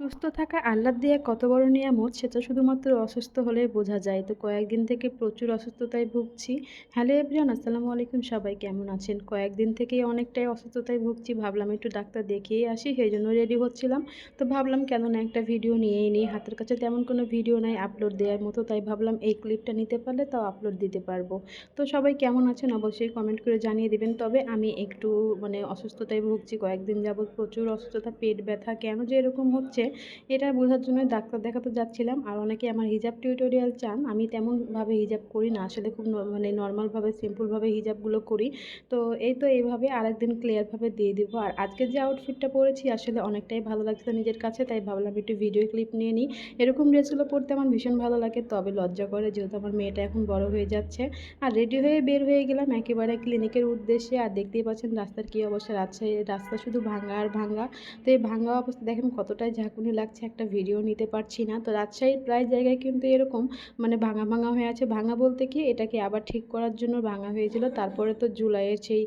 সুস্থ থাকা আল্লাহর দেয়া কত বড় নিয়ামত, সেটা শুধুমাত্র অসুস্থ হলে বোঝা যায়। তো কয়েকদিন থেকে প্রচুর অসুস্থতায় ভুগছি। হ্যালো এভরিওয়ান, আসসালামু আলাইকুম। সবাই কেমন আছেন? কয়েকদিন থেকেই অনেকটাই অসুস্থতায় ভুগছি। ভাবলাম একটু ডাক্তার দেখিয়ে আসি, সেই জন্য রেডি হচ্ছিলাম। তো ভাবলাম কেন না একটা ভিডিও নিয়েই নিই। হাতের কাছে তেমন কোনো ভিডিও নাই আপলোড দেওয়ার মতো, তাই ভাবলাম এই ক্লিপটা নিতে পারলে তাও আপলোড দিতে পারব। তো সবাই কেমন আছেন অবশ্যই কমেন্ট করে জানিয়ে দেবেন। তবে আমি একটু মানে অসুস্থতায় ভুগছি, কয়েকদিন যাবৎ প্রচুর অসুস্থতা, পেট ব্যথা, কেন যে এরকম হচ্ছে এটা বোঝার জন্য ডাক্তার দেখাতে যাচ্ছিলাম। আর অনেকে আমার হিজাব টিউটোরিয়াল চান, আমি তেমনভাবে হিজাব করি না। আসলে খুব মানে নর্মালভাবে সিম্পলভাবে হিজাবগুলো করি। তো এই তো এইভাবে আরেকদিন ক্লিয়ারভাবে দিয়ে দিব। আর আজকে যে আউটফিটটা পরেছি, আসলে অনেকটাই ভালো লাগছে নিজের কাছে, তাই ভাবলাম একটু ভিডিও ক্লিপ নিয়ে নিই। এরকম ড্রেসগুলো পরতে আমার ভীষণ ভালো লাগে, তবে লজ্জা করে যেহেতু আমার মেয়েটা এখন বড় হয়ে যাচ্ছে। আর রেডি হয়ে বের হয়ে গেলাম একেবারে ক্লিনিকের উদ্দেশ্যে। আর দেখতেই পাচ্ছেন রাস্তার কী অবস্থা রাজশাহী রাস্তা শুধু ভাঙা আর ভাঙা তো এই ভাঙা অবস্থা দেখেন কতটাই ঝাঁকুনি লাগছে একটা ভিডিও নিতে পারছি না। তো রাজশাহীর প্রায় জায়গায় কিন্তু এরকম মানে ভাঙা ভাঙা হয়ে আছে। ভাঙা বলতে কি, এটাকে আবার ঠিক করার জন্য ভাঙা হয়েছিল। তারপরে তো জুলাইয়ের সেই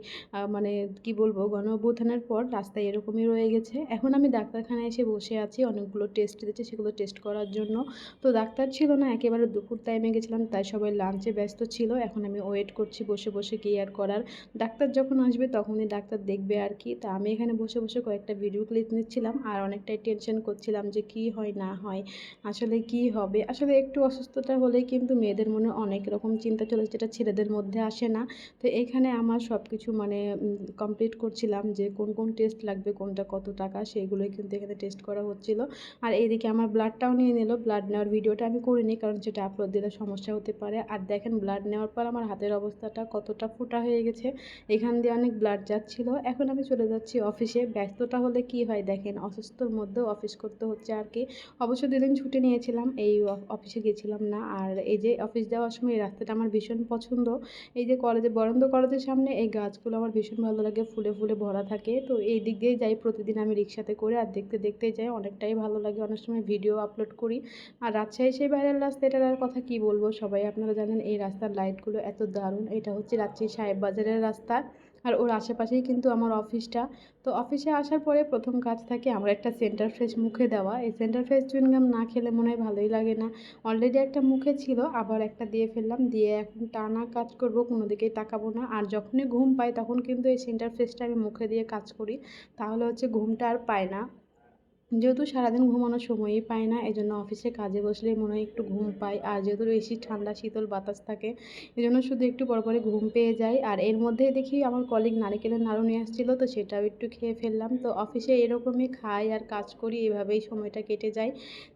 মানে কি বলব গণ অভ্যুত্থানের পর রাস্তায় এরকমই রয়ে গেছে। এখন আমি ডাক্তারখানায় এসে বসে আছি, অনেকগুলো টেস্ট দিচ্ছে সেগুলো টেস্ট করার জন্য। তো ডাক্তার ছিল না, একেবারে দুপুর টাইমে গেছিলাম, তাই সবাই লাঞ্চে ব্যস্ত ছিল। এখন আমি ওয়েট করছি, বসে বসে কি আর করার। ডাক্তার যখন আসবে, তখনই ডাক্তার দেখবে আর কি। তা আমি এখানে বসে বসে কয়েকটা ভিডিও ক্লিপ নিচ্ছিলাম, আর অনেকটাই টেনশন করছিলাম যে কি হয়, না হয়, আসলে কি হবে? আসলে একটু অসুস্থতা হলেই কিন্তু মেয়েদের মনে অনেক রকম চিন্তা চলে যেটা ছেলেদের মধ্যে আসে না। তো এখানে আমার সব কিছু মানে কমপ্লিট করছিলাম যে কোন কোন টেস্ট লাগবে, কোনটা কত টাকা, সেইগুলোই কিন্তু এখানে টেস্ট করা হচ্ছিল। আর এইদিকে আমার ব্লাডটাও নিয়ে নিল। ব্লাড নেওয়ার ভিডিওটা আমি করিনি কারণ সেটা আপলোড দিলে সমস্যা হতে পারে। আর দেখেন ব্লাড নেওয়ার পর আমার হাতের অবস্থাটা কতটা ফোটা হয়ে গেছে। এখান দিয়ে অনেক ব্লাড যাচ্ছিল। এখন আমি চলে যাচ্ছি অফিসে ব্যস্ততা হলে কি হয় দেখেন? অসুস্থর মধ্যেও অফিস করতে হচ্ছে আর কি। অবশ্য দুদিন ছুটি নিয়েছিলাম, এই অফিসে গেছিলাম না। আর এই যে অফিস যাওয়ার সময় এই রাস্তাটা আমার ভীষণ পছন্দ। এই যে কলেজে বরন্দ কলেজের সামনে এই গাছগুলো আমার ভীষণ ভালো লাগে, ফুলে ফুলে ভরা থাকে। তো এই দিক দিয়েই যাই, প্রতিদিন আমি রিক্সাতে করে আর দেখতে দেখতে যাই, অনেকটাই ভালো লাগে। অনেক সময় ভিডিও আপলোড করি। আর রাজশাহী সেই বাইরের রাস্তা, এটার আর কথা কি বলব? সবাই আপনারা জানেন এই রাস্তার লাইটগুলো এত দারুণ। এটা হচ্ছে রাজশাহী সাহেব বাজারের রাস্তা। আর ওর আশেপাশেই কিন্তু আমার অফিসটা। তো অফিসে আসার পরে প্রথম কাজ থাকে আমার একটা সেন্টার ফ্রেশ মুখে দেওয়া। এই সেন্টার ফ্রেশ চুইনগাম না খেলে মনে হয় ভালোই লাগে না। অলরেডি একটা মুখে ছিল, আবার একটা দিয়ে ফেললাম। দিয়ে এখন টানা কাজ করব, কোনো দিকেই তাকাবো না। আর যখনই ঘুম পাই, তখন কিন্তু এই সেন্টার ফ্রেশটা আমি মুখে দিয়ে কাজ করি। তাহলে হচ্ছে ঘুমটা আর পায় না। যেহেতু সারাদিন ঘুমানোর সময়ই পাই না এই জন্য অফিসে কাজে বসলেই মনে হয় একটু ঘুম পাই। আর যেহেতু বেশি ঠান্ডা, শীতল বাতাস থাকে এই জন্য শুধু একটু পর পরে ঘুম পেয়ে যাই। আর এর মধ্যে দেখি আমার কলিগ নারিকেলের নাড়ু নিয়ে আসছিল, তো সেটাও একটু খেয়ে ফেললাম। তো অফিসে এরকমই খাই আর কাজ করি, এভাবেই সময়টা কেটে যায়।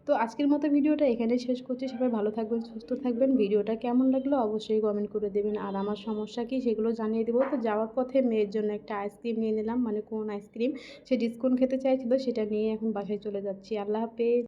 তো আজকের মতো ভিডিওটা এখানেই শেষ করছি। সবাই ভালো থাকবেন, সুস্থ থাকবেন। ভিডিওটা কেমন লাগল অবশ্যই কমেন্ট করে দেবেন। আর আমার সমস্যা কি সেগুলো জানিয়ে দেবো। তো যাওয়ার পথে মেয়ের জন্য একটা আইসক্রিম নিয়ে নিলাম। মানে কোন আইসক্রিম সে ডিসকাউন্ট খেতে চাইছিলো, সেটা নিয়ে এখন বাসায় চলে যাচ্ছি। আল্লাহ হাফেজ।